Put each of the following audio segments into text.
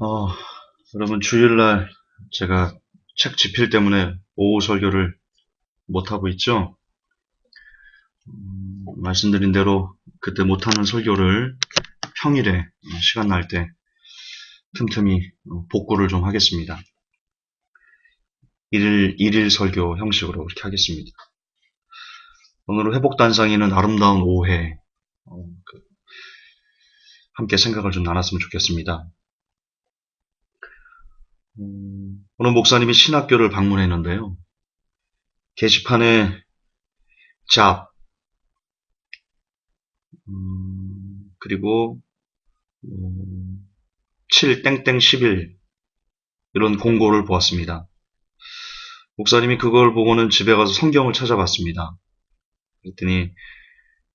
어, 여러분 주일날 제가 책 집필 때문에 오후 설교를 못하고 있죠? 음, 말씀드린 대로 그때 못하는 설교를 평일에 어, 시간 날 때 틈틈이 어, 복구를 좀 하겠습니다. 일일, 일일 설교 형식으로 그렇게 하겠습니다. 오늘 회복단상에는 아름다운 오해, 어, 그, 함께 생각을 좀 나눴으면 좋겠습니다. 음, 오늘 목사님이 신학교를 방문했는데요. 게시판에 잡, 음, 그리고 음, 7땡땡 10일 이런 공고를 보았습니다. 목사님이 그걸 보고는 집에 가서 성경을 찾아봤습니다. 그랬더니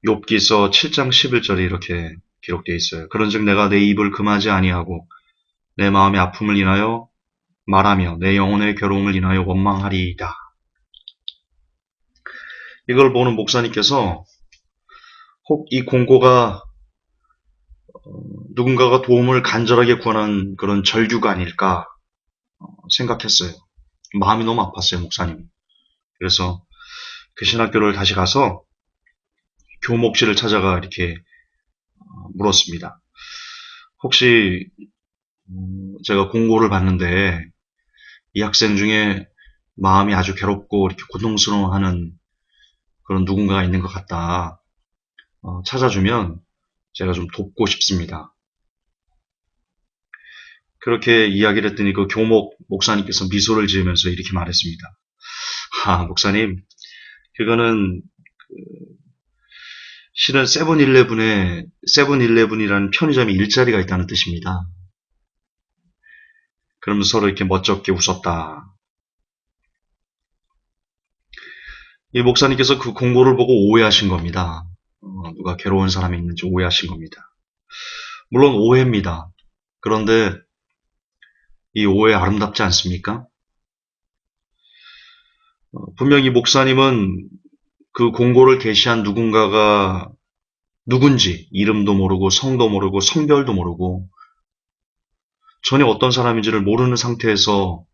욥기서 7장 11절에 이렇게 기록되어 있어요. 그런즉 내가 내 입을 금하지 아니하고 내 마음의 아픔을 인하여 말하며 내 영혼의 괴로움을 인하여 원망하리이다. 이걸 보는 목사님께서 혹 이 공고가 어, 누군가가 도움을 간절하게 구하는 그런 절규가 아닐까 어, 생각했어요. 마음이 너무 아팠어요, 목사님. 그래서 그 신학교를 다시 가서 교목실을 찾아가 이렇게 어, 물었습니다. 혹시 음, 제가 공고를 봤는데 이 학생 중에 마음이 아주 괴롭고 이렇게 고통스러워하는 그런 누군가가 있는 것 같다. 어, 찾아주면 제가 좀 돕고 싶습니다. 그렇게 이야기를 했더니 그 교목 목사님께서 미소를 지으면서 이렇게 말했습니다. 아, 목사님, 그거는 그 실은 세븐일레븐에 세븐일레븐이라는 편의점에 일자리가 있다는 뜻입니다. 그러면서 서로 이렇게 멋쩍게 웃었다. 이 목사님께서 그 공고를 보고 오해하신 겁니다. 어, 누가 괴로운 사람이 있는지 오해하신 겁니다. 물론 오해입니다. 그런데 이 오해 아름답지 않습니까? 어, 분명히 목사님은 그 공고를 게시한 누군가가 누군지 이름도 모르고 성도 모르고 성별도 모르고 전혀 어떤 사람인지를 모르는 상태에서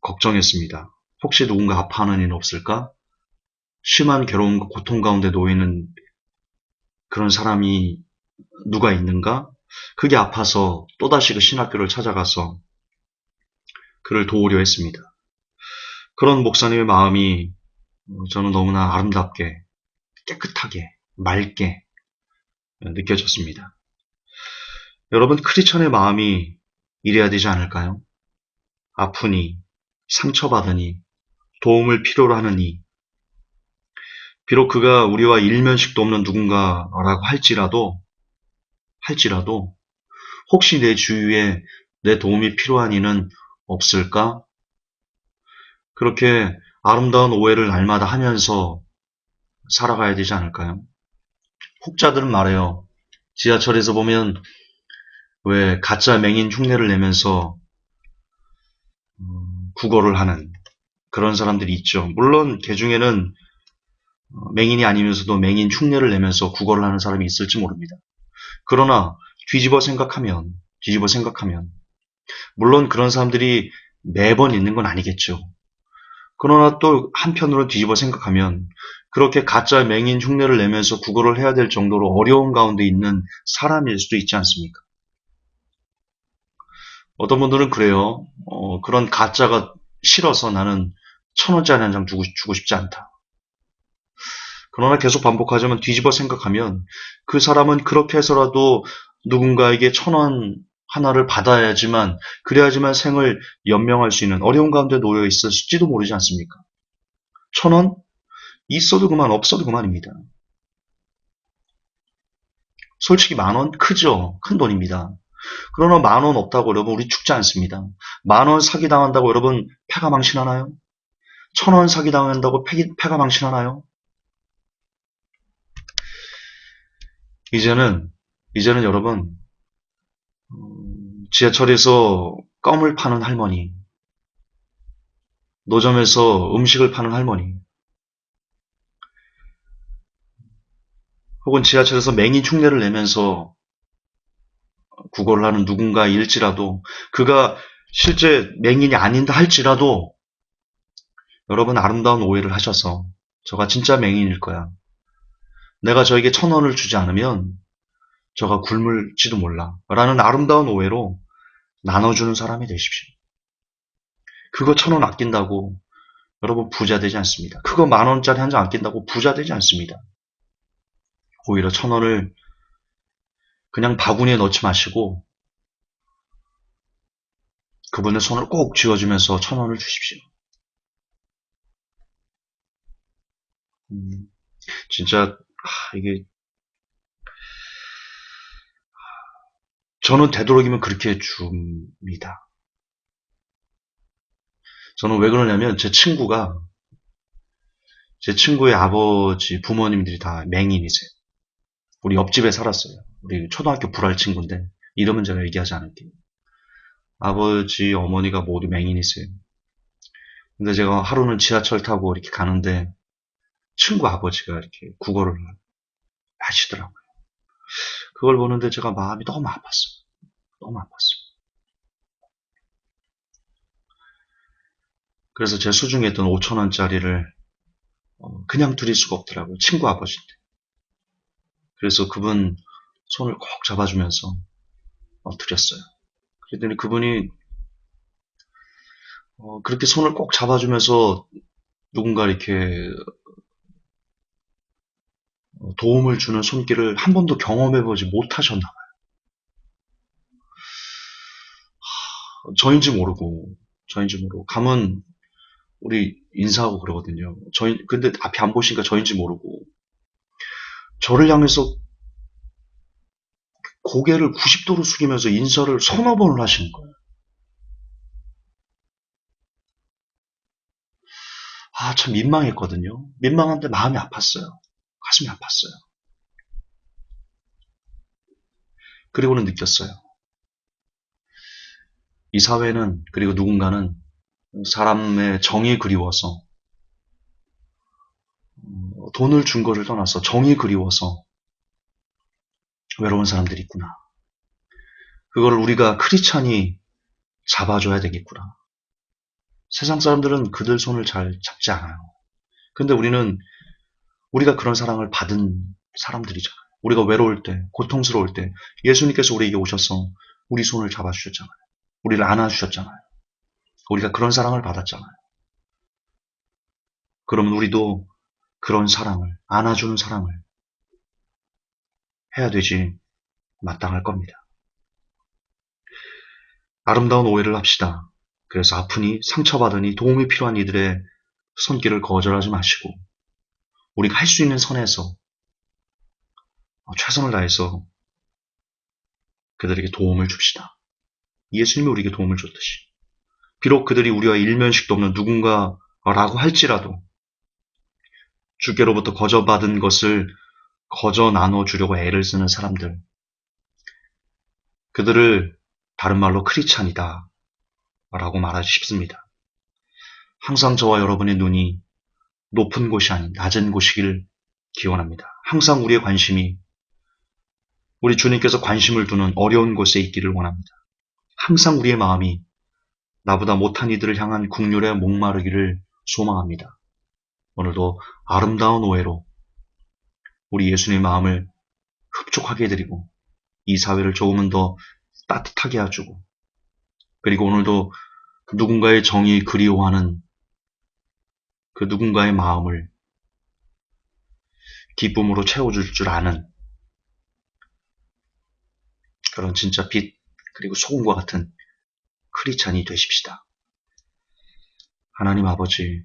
걱정했습니다. 혹시 누군가 아파하는 일 없을까? 심한 괴로움과 고통 가운데 놓이는 그런 사람이 누가 있는가? 그게 아파서 또다시 그 신학교를 찾아가서 그를 도우려 했습니다. 그런 목사님의 마음이 저는 너무나 아름답게, 깨끗하게, 맑게 느껴졌습니다. 여러분, 크리스천의 마음이 이래야 되지 않을까요? 아프니, 상처받으니, 도움을 필요로 하느니, 비록 그가 우리와 일면식도 없는 누군가라고 할지라도, 할지라도, 혹시 내 주위에 내 도움이 필요한 이는 없을까? 그렇게 아름다운 오해를 날마다 하면서 살아가야 되지 않을까요? 혹자들은 말해요. 지하철에서 보면 왜 가짜 맹인 흉내를 내면서 음, 국어를 하는 그런 사람들이 있죠. 물론 개 중에는 어, 맹인이 아니면서도 맹인 흉내를 내면서 국어를 하는 사람이 있을지 모릅니다. 그러나 뒤집어 생각하면 뒤집어 생각하면 물론 그런 사람들이 매번 있는 건 아니겠죠. 그러나 또 한편으로 뒤집어 생각하면 그렇게 가짜 맹인 흉내를 내면서 국어를 해야 될 정도로 어려운 가운데 있는 사람일 수도 있지 않습니까? 어떤 분들은 그래요. 어, 그런 가짜가 싫어서 나는 천 원짜리 한 장 주고, 주고 싶지 않다. 그러나 계속 반복하자면 뒤집어 생각하면 그 사람은 그렇게 해서라도 누군가에게 천 원 하나를 받아야지만 그래야지만 생을 연명할 수 있는 어려운 가운데 놓여 있을지도 모르지 않습니까? 천 원? 있어도 그만 없어도 그만입니다. 솔직히 만 원 크죠? 큰 돈입니다. 그러나 만 원 없다고 여러분 우리 죽지 않습니다. 만 원 사기당한다고 여러분 패가 망신하나요? 천 원 사기당한다고 패가 망신하나요? 이제는 이제는 여러분 음, 지하철에서 껌을 파는 할머니, 노점에서 음식을 파는 할머니, 혹은 지하철에서 맹인 흉내를 내면서 구걸을 하는 누군가일지라도 그가 실제 맹인이 아닌다 할지라도 여러분 아름다운 오해를 하셔서 저가 진짜 맹인일 거야. 내가 저에게 천 원을 주지 않으면 저가 굶을지도 몰라. 라는 아름다운 오해로 나눠주는 사람이 되십시오. 그거 천 원 아낀다고 여러분 부자 되지 않습니다. 그거 만 원짜리 한 장 아낀다고 부자 되지 않습니다. 오히려 천 원을 그냥 바구니에 넣지 마시고 그분의 손을 꼭 쥐어주면서 천 원을 주십시오. 음, 진짜 아, 이게 저는 되도록이면 그렇게 줍니다. 저는 왜 그러냐면 제 친구가 제 친구의 아버지 부모님들이 다 맹인이세요. 우리 옆집에 살았어요. 우리 초등학교 불알 친구인데 이름은 제가 얘기하지 않을게요. 아버지 어머니가 모두 맹인이세요. 근데 제가 하루는 지하철 타고 이렇게 가는데 친구 아버지가 이렇게 국어를 하시더라고요. 그걸 보는데 제가 마음이 너무 아팠어요. 너무 아팠어요. 그래서 제 수중에 있던 5천원짜리를 어, 그냥 드릴 수가 없더라고요. 친구 아버지인데. 그래서 그분 손을 꼭 잡아주면서 어, 드렸어요. 그랬더니 그분이 어, 그렇게 손을 꼭 잡아주면서 누군가 이렇게 어, 도움을 주는 손길을 한 번도 경험해보지 못하셨나 봐요. 저인지 모르고, 저인지 모르고, 가면 우리 인사하고 그러거든요. 저희, 근데 앞에 안 보시니까 저인지 모르고, 저를 향해서 고개를 90도로 숙이면서 인사를 서너 번을 하시는 거예요. 아, 참 민망했거든요. 민망한데 마음이 아팠어요. 가슴이 아팠어요. 그리고는 느꼈어요. 이 사회는, 그리고 누군가는 사람의 정이 그리워서, 어, 돈을 준 거를 떠나서 정이 그리워서 외로운 사람들이 있구나. 그거를 우리가 크리찬이 잡아줘야 되겠구나. 세상 사람들은 그들 손을 잘 잡지 않아요. 근데 우리는 우리가 그런 사랑을 받은 사람들이잖아요. 우리가 외로울 때, 고통스러울 때 예수님께서 우리에게 오셔서 우리 손을 잡아주셨잖아요. 우리를 안아주셨잖아요. 우리가 그런 사랑을 받았잖아요. 그러면 우리도 그런 사랑을, 안아주는 사랑을 해야 되지 마땅할 겁니다. 아름다운 오해를 합시다. 그래서 아프니 상처받으니 도움이 필요한 이들의 손길을 거절하지 마시고 우리가 할 수 있는 선에서 최선을 다해서 그들에게 도움을 줍시다. 예수님이 우리에게 도움을 줬듯이. 비록 그들이 우리와 일면식도 없는 누군가라고 할지라도 주께로부터 거저받은 것을 거저 나눠 주려고 애를 쓰는 사람들. 그들을 다른 말로 크리찬이다. 라고 말하기 쉽습니다. 항상 저와 여러분의 눈이 높은 곳이 아닌 낮은 곳이길 기원합니다. 항상 우리의 관심이 우리 주님께서 관심을 두는 어려운 곳에 있기를 원합니다. 항상 우리의 마음이 나보다 못한 이들을 향한 국률에 목마르기를 소망합니다. 오늘도 아름다운 오해로 우리 예수님의 마음을 흡족하게 해드리고 이 사회를 조금은 더 따뜻하게 해주고 그리고 오늘도 누군가의 정이 그리워하는 그 누군가의 마음을 기쁨으로 채워줄 줄 아는 그런 진짜 빛 그리고 소금과 같은 크리찬이 되십시다. 하나님 아버지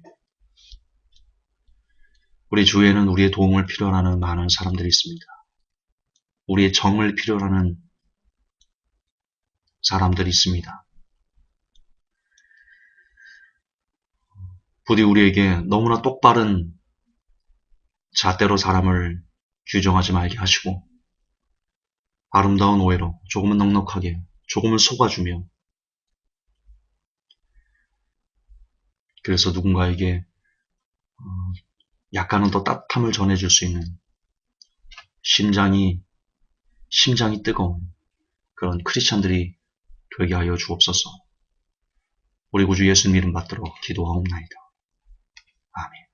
우리 주위에는 우리의 도움을 필요로 하는 많은 사람들이 있습니다. 우리의 정을 필요로 하는 사람들이 있습니다. 부디 우리에게 너무나 똑바른 잣대로 사람을 규정하지 말게 하시고 아름다운 오해로 조금은 넉넉하게 조금은 속아주며 그래서 누군가에게 어, 약간은 더 따뜻함을 전해줄 수 있는 심장이 심장이 뜨거운 그런 크리스찬들이 되게 하여 주옵소서. 우리 구주 예수님 이름 받들어 기도하옵나이다. 아멘.